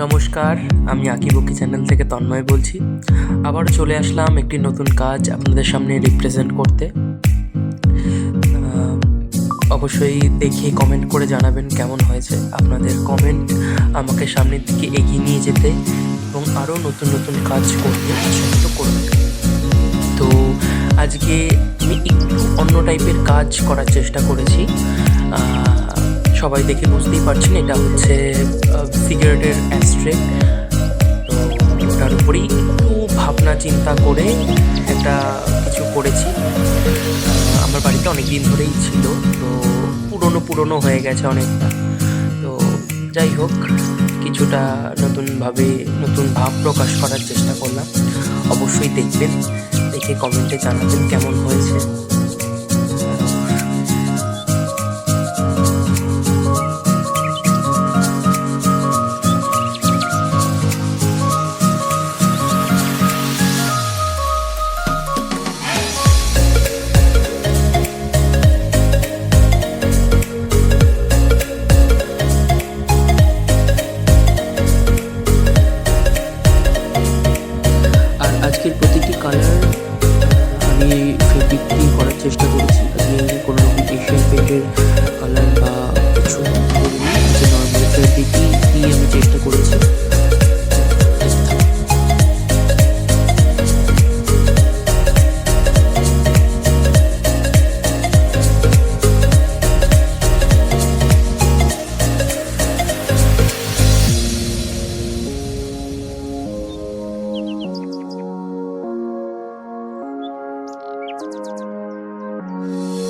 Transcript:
নমস্কার, আমি আকিবকি চ্যানেল থেকে তন্ময় বলছি। আবার চলে আসলাম একটি নতুন কাজ আপনাদের সামনে রিপ্রেজেন্ট করতে। অবশ্যই দেখে কমেন্ট করে জানাবেন কেমন হয়েছে আপনাদের কমেন্ট আমাকে সামনের দিকে এগিয়ে নিয়ে যেতে এবং আরও নতুন নতুন কাজ করতে উৎসাহিত করবে তো আজকে আমি একটু অন্য টাইপের কাজ করার চেষ্টা করেছি। সবাই দেখে বুঝতেই পারছেন, এটা হচ্ছে সিগারেটের অ্যাস্ট্রে। তো ওটার উপরেই একটু ভাবনা চিন্তা করে একটা কিছু করেছি। আমার বাড়িতে অনেক দিন ধরেই ছিল, তো পুরনো পুরনো হয়ে গেছে অনেকটা। তো যাই হোক, কিছুটা নতুনভাবে নতুন ভাব প্রকাশ করার চেষ্টা করলাম। অবশ্যই দেখবেন, দেখে কমেন্টে জানাবেন কেমন হয়েছে। আমি একটু বিক্রি করার চেষ্টা করেছি। আমি কোনো রকম এশিয়ান পেন্টের you